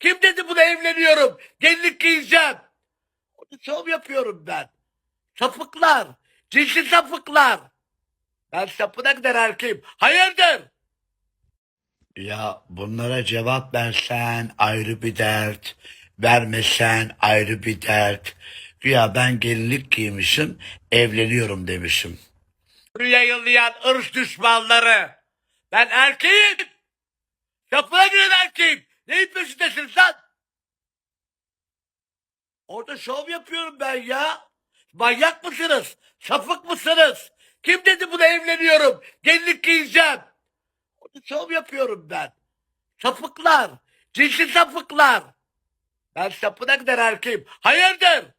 Kim dedi buna evleniyorum? Gelinlik giyeceğim. Şov yapıyorum ben. Sapıklar. Cinsi sapıklar. Ben sapına gider erkeğim. Hayırdır? Ya bunlara cevap versen ayrı bir dert. Vermesen ayrı bir dert. Güya ben gelinlik giymişim, evleniyorum demişim. Yayınlayan ırz düşmanları. Ben erkeğim. Sapına giren erkeğim. Neyin peşindesin sen? Orada şov yapıyorum ben ya. Manyak mısınız? Sapık mısınız? Kim dedi buna evleniyorum? Gelinlik giyeceğim. Orada şov yapıyorum ben. Sapıklar. Cinsi sapıklar. Ben sapına gider erkeğim. Hayırdır?